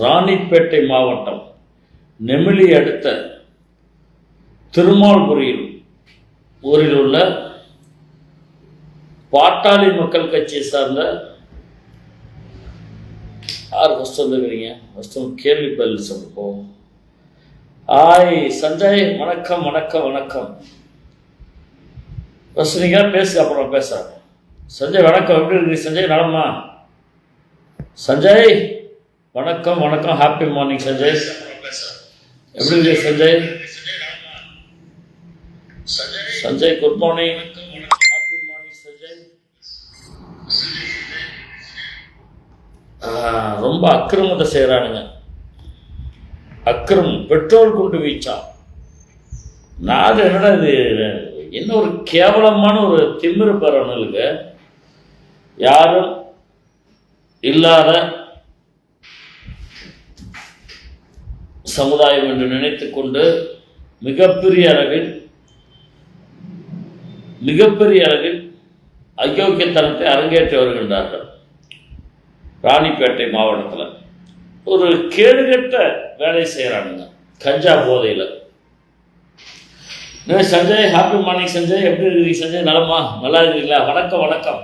ராணிப்பேட்டை மாவட்டம் நெமிலி அடுத்த திருமால்புரியில் ஊரில் உள்ள பாட்டாளி மக்கள் கட்சியை சார்ந்த யார் ஃபஸ்ட் வந்துருக்கிறீங்க? ஃபஸ்ட்டு கேள்வி பதில் சொல்லுப்போம் ஆய் சஞ்சய் வணக்கம் வணக்கம் வணக்கம். ஃபஸ்ட் நீங்கள் பேசு அப்புறம் பேசுகிறேன் சஞ்சய் வணக்கம். எப்படி இருக்கு சஞ்சய் நலமா? சஞ்சய்? வணக்கம் வணக்கம். ஹாப்பி மார்னிங் சஞ்சய் எப்படி இருக்கு Sanjay Sanjay good morning happy morning Sanjay ரொம்ப அக்கிரமத்தை செய்கிறானுங்க அக்கிரம் பெட்ரோல் குண்டு வீச்சா? நான் என்னடா இது? என்ன ஒரு கேவலமான ஒரு திமிரு பரவனுக்கு யாரும் இல்லாத சமுதாயம் என்று நினைத்துக் கொண்டு மிகப்பெரிய அளவில் மிகப்பெரிய அளவில் அயோக்கியத்தனத்தை அரங்கேற்றி வருகின்றார்கள் ராணிப்பேட்டை மாவட்டத்தில். ஒரு கேடுகட்ட வேலை செய்கிறானுங்க கஞ்சா போதையில். சஞ்சய் ஹாப்பி மார்னிங் சஞ்சய் எப்படி இருக்கீங்க சஞ்சய்? நலமா? நல்லா இருக்கீங்களா? வணக்கம் வணக்கம்.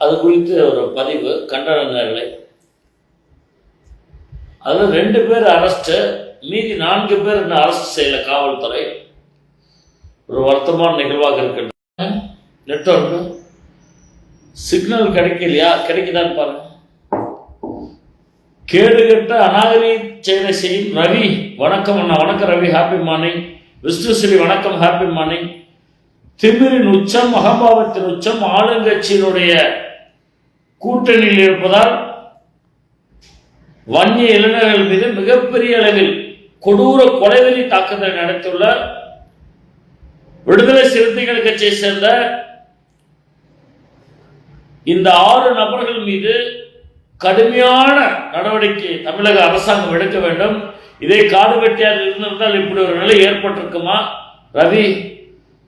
அது குறித்து ஒரு பதிவு கண்டனங்களை அது ரெண்டு பேர் அரெஸ்ட்டு மீதி நான்கு பேர் இன்னும் அரெஸ்ட் செய்யல காவல்துறை. ஒரு வருத்தமான நிகழ்வாக இருக்கின்ற நெட்வொர்க்கு சிக்னல் கிடைக்கலையா? கிடைக்குதான்னு பாருங்க. கேடுகட்ட அநாகரி செயலை செய்யும் ரவி வணக்கம் அண்ணா. வணக்கம் ரவி ஹாப்பி மார்னிங் விஷ்ணுஸ்ரீ வணக்கம் ஹாப்பி மார்னிங் திமிரின் உச்சம் மகாபாவத்தின் உச்சம் ஆளுங்கட்சியினுடைய கூட்டணியில் இருப்பதால் வன்னிய இளைஞர்கள் மீது மிகப்பெரிய அளவில் கொடூர கொலைவெறி தாக்குதலை நடத்தியுள்ள விடுதலை சிறுத்தைகள் கட்சியை சேர்ந்த இந்த ஆறு நபர்கள் மீது கடுமையான நடவடிக்கை தமிழக அரசாங்கம் எடுக்க வேண்டும். இதை காடு வெட்டியாக இருந்திருந்தால் இப்படி ஒரு நிலை ஏற்பட்டிருக்குமா? ரவி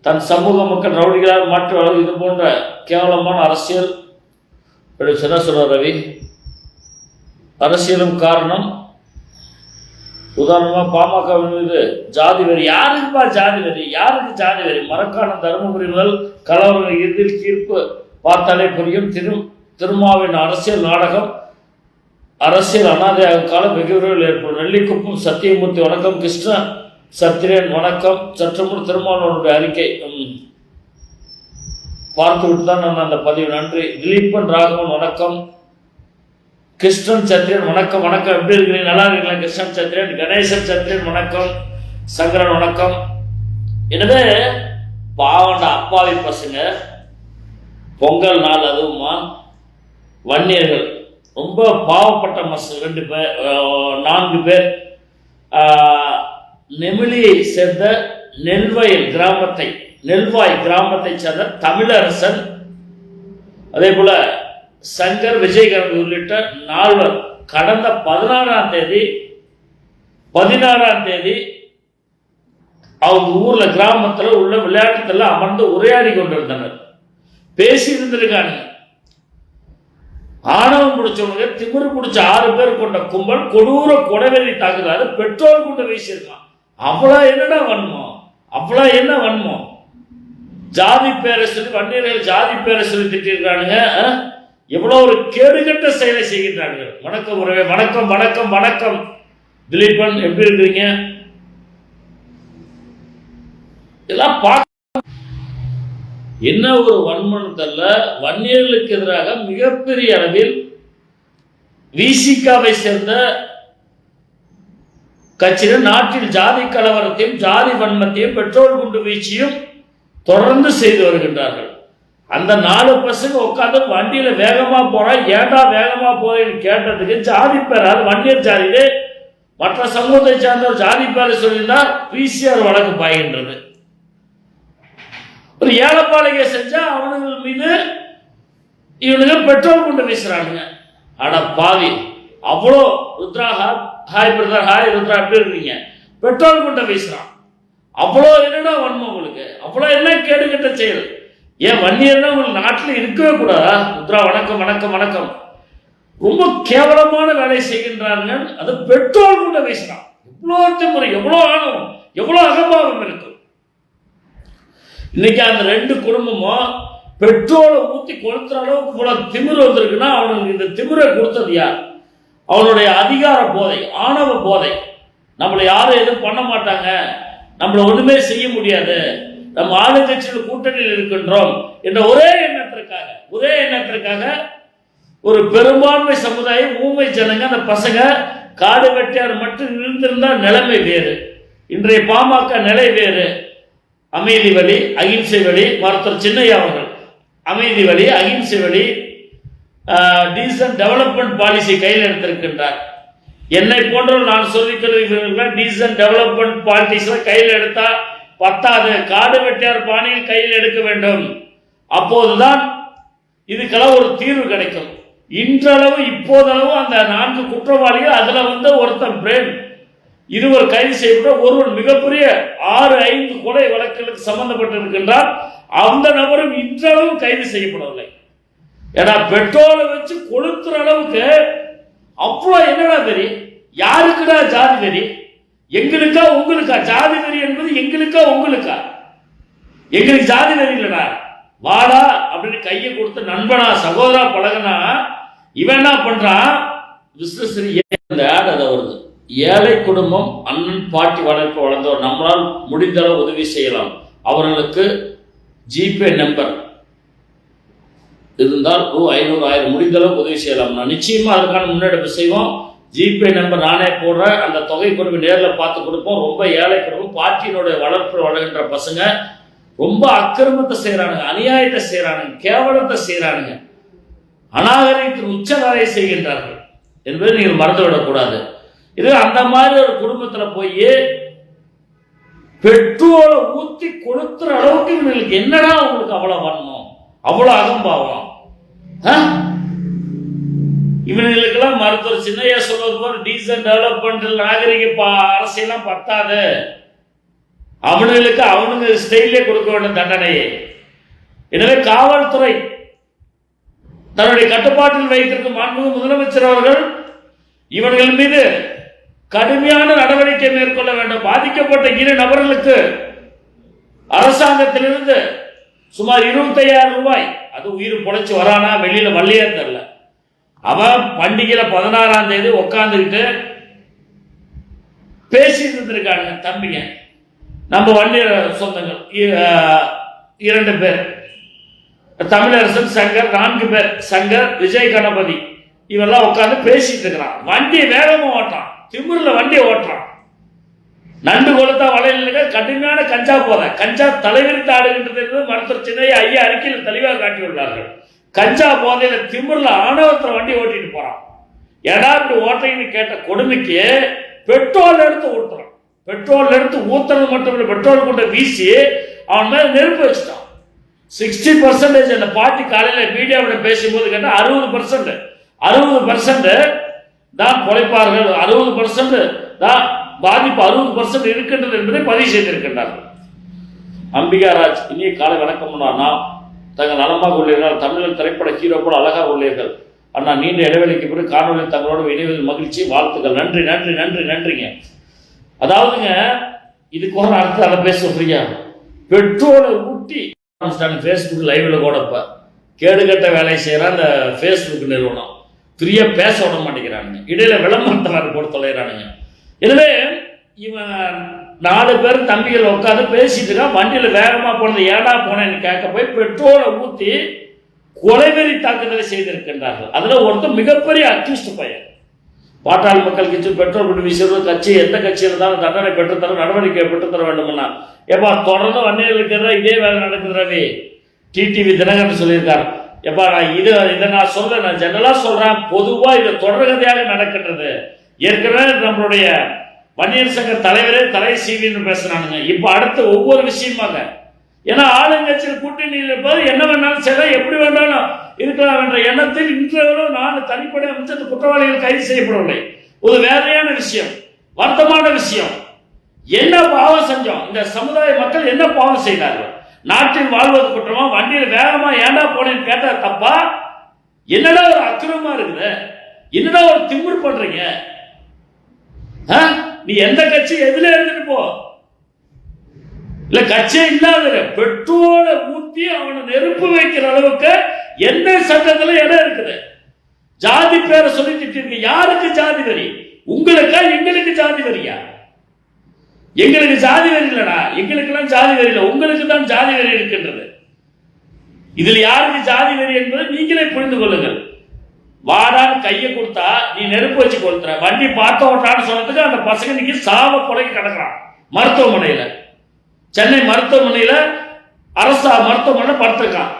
தன் சமூக மக்கள் ரவுடிகளாக மாற்ற இது போன்ற கேவலமான அரசியல். இப்படி சொல்ற ரவி? அரசியலும் காரணம். உதாரணமாக பாமக மீது ஜாதி வெறி யாருக்குப்பா ஜாதி வெறி யாருக்கு ஜாதி வெறி? மரக்கான தருமபுரி முதல் கலவர இறுதியில் தீர்ப்பு பார்த்தாலே புரியும். திரு திருமாவின் அரசியல் நாடகம் அரசியல் அனாதையாக காலம் வெகு விரைவில் ஏற்படும். நெல்லிக்குப்பம் சத்தியமூர்த்தி வணக்கம் கிருஷ்ண சத்திரன் வணக்கம். சற்று முன் திருமாவளவனுடைய அறிக்கை பார்த்துவிட்டு தான் நான் அந்த பதிவு. நன்றி. திலீபன் ராகவன் வணக்கம். கிருஷ்ணன் சந்திரன் வணக்கம் வணக்கம். எப்படி இருக்கிறீங்க? நல்லா இருக்கீங்களா? கிருஷ்ணன் சந்திரன் கணேசன் சந்திரன் வணக்கம். சங்கரன் வணக்கம். எனவே பாவண்ட அப்பாவி பசங்க. பொங்கல் நாள் அதுவுமா? வன்னியர்கள். ரொம்ப பாவப்பட்ட மச ரெண்டு பேர் நான்கு பேர். நெமிலியை சேர்ந்த நெல்வயல் கிராமத்தை நெல்வாய் கிராமத்தை சேர்ந்த தமிழரசன். அதே போல சங்கர் விஜயகாந்த் உள்ளிட்ட நால்வர் கடந்த பதினாறாம் தேதி பதினாறாம் தேதி அவங்க ஊர்ல கிராமத்துல உள்ள விளையாட்டுத்தில் அமர்ந்து உரையாடி கொண்டிருந்தனர். பேசி இருந்திருக்காங்க ஆணவம் பிடிச்சவங்க திமிரு பிடிச்ச ஆறு பேர் கொண்ட கும்பல் கொடூர கொடவெறி தாக்குதாரு பெட்ரோல் கொண்டு வீசியிருக்கான். அவ்வளோ என்னடா வன்மம்? அவ்வளோ என்ன வன்மம்? ஜாதி பேரை சொல்லி வண்டியர்கள் ஜாதி பேரை சொல்லி திட்டிருக்கானுங்க ஆ? எவ்வளவு ஒரு கேடுகட்ட செயலை செய்கின்றார்கள். வணக்கம் உறவே வணக்கம் வணக்கம் வணக்கம். திலீபன் எப்படி இருக்கிறீங்க? இதெல்லாம் பார்க்க என்ன ஒரு வன்மனத்தல்ல வன்னியர்களுக்கு எதிராக மிகப்பெரிய அளவில் விசிகாவை சேர்ந்த கட்சியினர் நாட்டில் ஜாதி கலவரத்தையும் ஜாதி வன்மத்தையும் பெட்ரோல் குண்டு வீச்சியும் தொடர்ந்து செய்து வருகின்றார்கள். அந்த நாலு பசங்க உட்காந்து வண்டியில வேகமா போறா. ஏண்டா வேகமா போறேன்னு கேட்டதுக்கு ஜாதி பேரால் வண்டியர் ஜாதியிலே மற்ற சமூகத்தை சார்ந்த ஒரு ஜாதி பேரை சொல்லியிருந்தா பிசிஆர் வழக்கு பாய்கின்றது ஒரு ஏழப்பாளைய செஞ்சா அவனுங்க மீது இவனுங்க பெட்ரோல் கொண்டு வீசுறானுங்க. ஆனா பாவி அவ்வளோ Rudra hi brother hi Rudra அப்படி இருக்கீங்க பெட்ரோல் கொண்டு வீசுறான். அவ்வளோ என்னடா வன்மம் உங்களுக்கு? அவ்வளோ என்ன கேடுகட்ட செயல்? ஏன் வன்னியர்னா உங்கள் நாட்டில் இருக்கவே கூடாதா? முத்ரா வணக்கம் வணக்கம் வணக்கம். ரொம்ப கேவலமான வேலை செய்கின்றார்கள். அது பெட்ரோல் கூட வீசினான் எவ்வளோ முறை எவ்வளோ ஆணவம் எவ்வளோ அகம்பாவம் இருக்கும்? இன்னைக்கு அந்த ரெண்டு குடும்பமும் பெட்ரோலை ஊற்றி கொளுத்துற அளவுக்கு போல திமிர் வந்திருக்குன்னா அவனுக்கு இந்த திமிரை கொடுத்தது யார்? அவனுடைய அதிகார போதை ஆணவ போதை. நம்மளை யாரும் எதுவும் பண்ண மாட்டாங்க. நம்மளை ஒன்றுமே செய்ய முடியாது. நம் ஆளுங்கட்சியில் கூட்டணியில் இருக்கின்றோம் என்ற ஒரே எண்ணத்திற்காக ஒரே எண்ணத்திற்காக ஒரு பெரும்பான்மை சமுதாயம் ஊமை ஜனங்க அந்த பசங்க காடு வெட்டியார் மட்டும் இருந்திருந்தா நிலைமை வேறு. இன்றைய பாமக நிலை வேறு. அமைதி வழி அகிம்சை வழி மருத்துவர் சின்னையா அவர்கள் அமைதி வழி அகிம்சை வழி டீசன்ட் டெவலப்மெண்ட் பாலிசி கையில் எடுத்திருக்கின்றார். என்னை போன்ற நான் சொல்லிக் கொள்கிறேன் டீசன்ட் டெவலப்மெண்ட் பாலிசியில் கையில் எடுத்தால் பத்தாது காடு வெட்டியார் பாணியில் கையில் எடுக்க வேண்டும். அப்போதுதான் இதுக்கெல்லாம் ஒரு தீர்வு கிடைக்கும். இன்றளவு இப்போதளவு அந்த நான்கு குற்றவாளிகள் அதுல வந்து ஒருத்தன் பிரேம். இருவர் கைது செய்யப்பட்ட ஒருவன் மிகப்பெரிய ஆறு ஐந்து கொலை வழக்குகளுக்கு சம்பந்தப்பட்டிருக்கின்றார் அந்த நபரும் இன்றளவும் கைது செய்யப்படவில்லை. ஏன்னா பெட்ரோலை வச்சு கொளுத்துற அளவுக்கு அவ்வளோ என்னடா தெரியும்? யாருக்குடா ஜாதி தெரியும்? எங்களுக்கா உங்களுக்கா? ஜாதி வெறி என்பது எங்களுக்கா உங்களுக்கா? எங்களுக்கு ஜாதி வெறி இல்லடா. வாடா அப்படின்னு கையை கொடுத்து நண்பனா சகோதரா பழகுனா இவன் என்ன பண்றான்? விஸ்வஸ்ரீ இந்த ஆட் அதை வருது ஏழை குடும்பம் அண்ணன் பாட்டி வளர்ப்பு வளர்ந்தவர். நம்மளால் முடிந்தளவு உதவி செய்யலாம். அவர்களுக்கு ஜிபே நம்பர் இருந்தால் ரூ ஐநூறு ஆயிரம் முடிந்த உதவி செய்யலாம். நான் நிச்சயமா அதற்கான முன்னெடுப்பு செய்வோம். ஜிபே நம்பர் நானே போடுறேன். அந்த தொகை கொண்டு நேரில் பார்த்து கொடுப்போம். ரொம்ப ஏழை குறைவு பாட்டியினுடைய வளர்ப்பு வளர்கின்ற பசங்க ரொம்ப அக்கிரமத்தை செய்கிறானுங்க அநியாயத்தை செய்கிறானுங்க கேவலத்தை செய்கிறானுங்க அநாகரிகத்தின் உச்சநலை செய்கின்றார்கள் என்பதை நீங்கள் மறந்துவிடக்கூடாது இது அந்த மாதிரி ஒரு குடும்பத்தில் போய் பெட்ரோலை ஊற்றி கொளுத்துற அளவுக்கு இவங்களுக்கு என்னடா உங்களுக்கு அவ்வளோ வரணும் அவ்வளோ அகம்பாவம்? ஆ? இவனுங்களுக்கெல்லாம் மருத்துவர் சின்னையா சொல்வது போல டீசன் டெவலப்மெண்ட் நாகரிக பா- அரசியலாம் பத்தாது. அவனுங்களுக்கு அவனுங்க ஸ்டைலே கொடுக்க வேண்டும் தண்டனையை. எனவே காவல்துறை தன்னுடைய கட்டுப்பாட்டில் வைத்திருக்கும் மாண்புமிகு முதலமைச்சர் அவர்கள் இவர்கள் மீது கடுமையான நடவடிக்கை மேற்கொள்ள வேண்டும். பாதிக்கப்பட்ட இரு நபர்களுக்கு அரசாங்கத்திலிருந்து சுமார் இருபத்தையாயிரம் ரூபாய் அது உயிர் பொழைச்சு வரானா வெளியில வள்ளியே தெரியல. அவன் பண்டிகையில பதினாறாம் தேதி உட்காந்துக்கிட்டு பேசிட்டு இருந்திருக்காங்க தம்பிங்க நம்ம வண்டிய சொந்தங்கள். இ- இரண்டு பேர். தமிழரசன் சங்கர் நான்கு பேர். சங்கர் விஜய் கணபதி. இவெல்லாம் உட்காந்து பேசிட்டு இருக்கிறான். வண்டி வேகமா ஓட்டுறான். திமுறில் வண்டி ஓட்டுறான். நண்டு கொளுத்தா வலையில் கடுமையான கஞ்சா போத. கஞ்சா தலைவிரித்து ஆடுகின்றது என்று மருத்துவர் சின்ன ஐயா அறிக்கையில் தெளிவாக காட்டியுள்ளார்கள். கஞ்சா போதையில திமிரில் ஆணவத்தில் வண்டி ஓட்டிட்டு போறான். ஏடா இப்படி ஓட்டைன்னு கேட்ட கொடுமைக்கு பெட்ரோல் எடுத்து ஊற்றுறான் பெட்ரோல் எடுத்து ஊத்துறது மட்டும் இல்லை பெட்ரோல் கொண்டு வீசி அவன் மேலே நெருப்பு வச்சுட்டான். சிக்ஸ்டி பர்சன்டேஜ் அந்த பாட்டி காலையில் மீடியாவோட பேசும்போது கேட்டால் அறுபது பர்சன்ட் அறுபது பர்சன்ட் தான் குறைப்பார்கள் அறுபது பர்சன்ட் தான் பாதிப்பு அறுபது பர்சன்ட் இருக்கின்றது என்பதை பதிவு செய்திருக்கின்றார்கள். அம்பிகா ராஜ் இனிய காலை வணக்கம் அண்ணா தங்கள் நலமாக உள்ளீர்கள். தமிழர் திரைப்பட ஹீரோ போல அழகாக உள்ளீர்கள். அண்ணா நீண்ட இடைவெளிக்கு பிறகு காணொலியில் தங்களோடு இணைவதில் மகிழ்ச்சி வாழ்த்துக்கள். நன்றி நன்றி நன்றி நன்றிங்க. அதாவதுங்க இதுக்கு ஒரு அர்த்தம் அதை பேச ஃப்ரீயா பெட்ரோலை ஊட்டி ஃபேஸ்புக் லைவ்ல போடப்ப கேடுகட்ட வேலையை செய்கிற அந்த ஃபேஸ்புக் நிறுவனம். ஃப்ரீயாக பேச விட மாட்டேங்கிறானுங்க. இடையில விளம்பரத்தை போட்டு தொலைகிறானுங்க எனவே இவன் நாலு பேர் தம்பிகள் உட்காந்து பேசிட்டு இருக்கான். வண்டியில் வேகமாக போனது ஏடா போனேன்னு கேட்க போய் பெட்ரோலை ஊற்றி கொலைவெறி தாக்குதலை செய்திருக்கின்றார்கள். அதில் ஒருத்தர் மிகப்பெரிய அக்யூஸ்ட் பையன். பாட்டாளி மக்கள் கட்சி பெட்ரோல் கொண்டு வீசுறது கட்சி எந்த கட்சியில் இருந்தாலும் தண்டனை பெற்றுத்தர நடவடிக்கை பெற்றுத்தர வேண்டும்னா. ஏப்பா தொடர்ந்து வன்னியர்களுக்கு எதிராக இதே வேலை நடக்குது டிடிவி தினகரன் சொல்லியிருக்கார். எப்பா நான் இது இதை நான் சொல்கிறேன் நான் ஜெனரலாக சொல்கிறேன் பொதுவாக இது தொடர்கதையாக நடக்கின்றது. ஏற்கனவே நம்மளுடைய வன்னியர் சங்க தலைவரே தலை சீவின்னு பேசுறானுங்க. இப்போ அடுத்த ஒவ்வொரு விஷயமாக ஏன்னா ஆளுங்கட்சியில் கூட்டணியில் இருப்பது என்ன வேணாலும் சரி எப்படி வேணாலும் இருக்கலாம் என்ற எண்ணத்தில் இன்றளவு நான் தனிப்படை அமைச்சர் குற்றவாளிகள் கைது செய்யப்படவில்லை. ஒரு வேறையான விஷயம் வருத்தமான விஷயம். என்ன பாவம் செஞ்சோம்? இந்த சமுதாய மக்கள் என்ன பாவம் செய்தார்கள்? நாட்டில் வாழ்வது குற்றமா? வண்டியில் வேகமா ஏன்டா போனேன்னு கேட்டா தப்பா? என்னடா ஒரு அக்கிரமா இருக்குது? என்னடா ஒரு திமிர் பண்றீங்க? ஆ? நீ எந்த கட்சி எதுல இருந்துட்டு போ. இல்ல கட்சியே இல்லாத பெட்ரோலை ஊத்தி அவனை நெருப்பு வைக்கிற அளவுக்கு எந்த சட்டத்துல இடம் இருக்குது? ஜாதி பேரை சொல்லிட்டு இருக்கு. யாருக்கு ஜாதி வரி? உங்களுக்கா எங்களுக்கு ஜாதி வரியா? எங்களுக்கு ஜாதி வரி இல்லடா. எங்களுக்கெல்லாம் ஜாதி வரி இல்லை. உங்களுக்கு தான் ஜாதி வரி இருக்கின்றது. இதில் யாருக்கு ஜாதி வரி என்பதை நீங்களே புரிந்து கொள்ளுங்கள். வாடான்னு கையை கொடுத்தா நீ நெருப்பு வச்சு கொளுத்துற. வண்டி பார்த்த ஓட்டான்னு சொன்னதுக்கு அந்த பசங்க இன்னைக்கு சாவ கொலைக்கு கிடக்குறான் மருத்துவமனையில. சென்னை மருத்துவமனையில அரசு மருத்துவமனை படுத்திருக்கான்.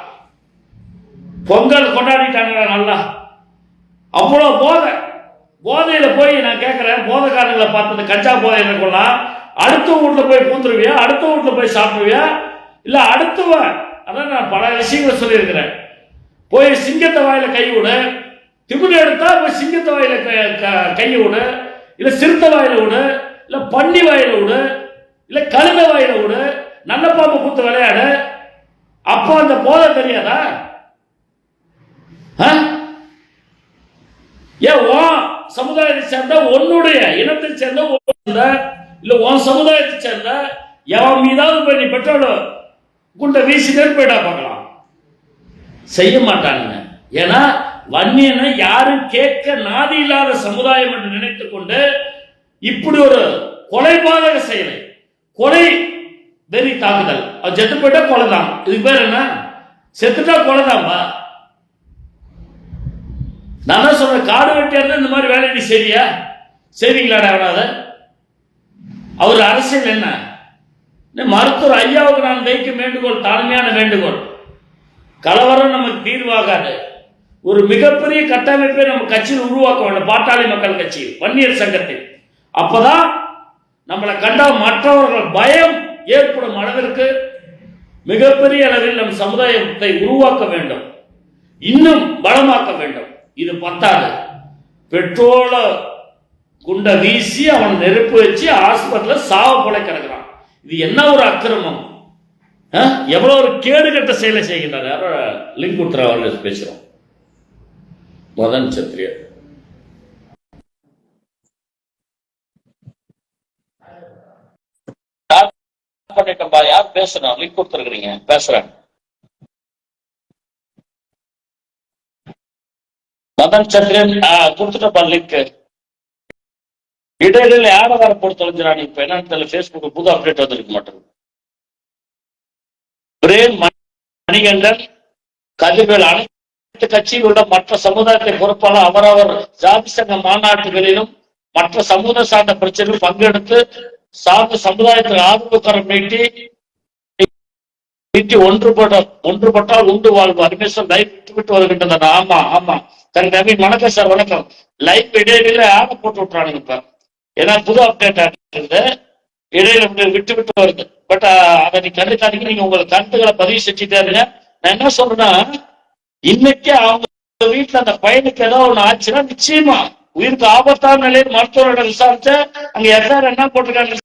பொங்கல் கொண்டாடிட்டாங்க நல்லா? அவ்வளோ போதை. போதையில போய் நான் கேட்கிறேன் போதைக்காரங்களை பார்த்து கச்சா போதை கொள்ளலாம்? அடுத்த வீட்ல போய் பூந்துருவியா? அடுத்த வீட்ல போய் சாப்பிடுவியா? இல்லை அடுத்தவன்? அதான் நான் பல விஷயங்களை சொல்லியிருக்கிறேன். போய் சிங்கத்தை வாயில கை விடு. திமிர் எடுத்தா போய் சிங்கத்தை வாயில க- க- கையை இல்ல சிறுத்தை வாயில விடு இல்ல பன்னி வாயில விடு இல்ல கழுத வாயில விடு நல்ல பாம்பு கூத்து விளையாடு. அப்போ அந்த போதை தெரியாதா? ஆ? ஏன் உன் சமுதாயத்தை சேர்ந்த உன்னுடைய இனத்தை சேர்ந்த சேர்ந்த, இல்ல உன் சமுதாயத்தை சேர்ந்த எவன் மீதாவது போய் நீ பெட்ரோல் குண்டை வீசிட்டே போயிட்டா பார்க்கலாம். செய்ய மாட்டானுங்க. ஏன்னா வன்னியனை யாரும் கேட்க நாதி இல்லாத சமுதாயம் என்று நினைத்துக் கொண்டு இப்படி ஒரு கொலைபாதக செயலை கொலை வெறி தாக்குதல். அவன் செத்து போயிட்டா கொலைதான். இதுக்கு பேர் என்ன? செத்துட்டா கொலைதான்பா? நான் தான் சொல்றேன் காடு வெட்டியா இருந்தா இந்த மாதிரி வேலை நீ சரியா செய்வீங்களாடா அவனாத அவர் அரசியல் என்ன? மருத்துவர் ஐயாவுக்கு நான் வைக்கும் வேண்டுகோள் தாழ்மையான வேண்டுகோள். கலவரம் நமக்கு தீர்வாகாது. ஒரு மிகப்பெரிய கட்டமைப்பை நம்ம கட்சியில் உருவாக்க வேண்டும் பாட்டாளி மக்கள் கட்சி வன்னியர் சங்கத்தை அப்பதான் நம்மளை கண்டா மற்றவர்கள் பயம் ஏற்படும் அளவிற்கு மிகப்பெரிய அளவில் நம் சமுதாயத்தை உருவாக்க வேண்டும். இன்னும் பலமாக்க வேண்டும். இது பத்தாது. பெட்ரோல குண்டை வீசி அவன் நெருப்பு வச்சு ஆஸ்பத்திரியில் சாவ போல கிடக்குறான். இது என்ன ஒரு அக்கிரமம்? எவ்வளோ எவ்வளவு ஒரு கேடு கட்ட செயலை செய்கின்றார். யாரோ லிங்க் கொடுத்துற அவர்கள் பேசுகிறோம் மதன் சத்ரியர் பண்ணிட்டோம்பா யார் பேசுறோம் லிங்க் கொடுத்துருக்கீங்க பேசுறேன். மதன் சந்திரன் கொடுத்துட்டப்பா லிங்க் இடையில யார வர போட்டு தொலைஞ்சிடான் இப்ப என்னன்னு தெரியல. பேஸ்புக் புது அப்டேட் வந்திருக்க மாட்டேங்குது பிரேம் மணிகண்டன் கதிர்வேல் அனைத்து கட்சியில் உள்ள மற்ற சமுதாயத்தை பொறுப்பாளர் அவரவர் ஜாதி சங்க மாநாட்டுகளிலும் மற்ற சமூக சார்ந்த பிரச்சனையில் பங்கெடுத்து சார்ந்த சமுதாயத்தில் ஆதரவு கரம் நீட்டி நீட்டி ஒன்றுபட ஒன்றுபட்டால் உண்டு வாழ்வு அருமேஸ்வர் லைவ் விட்டு விட்டு ஆமா ஆமா. சரி நவீன் வணக்கம் சார் வணக்கம். லைவ் இடையில ஆட போட்டு விட்டுறானுங்க இப்ப. ஏன்னா புது அப்டேட் இருக்குது இடையில விட்டு விட்டு வருது. பட் அதை நீ கண்டுக்காதீங்க. நீங்க உங்களை கருத்துக்களை பதிவு செஞ்சுட்டே இருங்க. நான் என்ன சொல்றேன்னா இன்னைக்கு அவங்க வீட்டுல அந்த பையனுக்கு ஏதோ ஒண்ணு ஆச்சுன்னா நிச்சயமா உயிருக்கு ஆபத்தான நிலையில் மருத்துவரிடம் விசாரிச்ச அங்க எஸ்ஆர் என்ன போட்டிருக்காங்க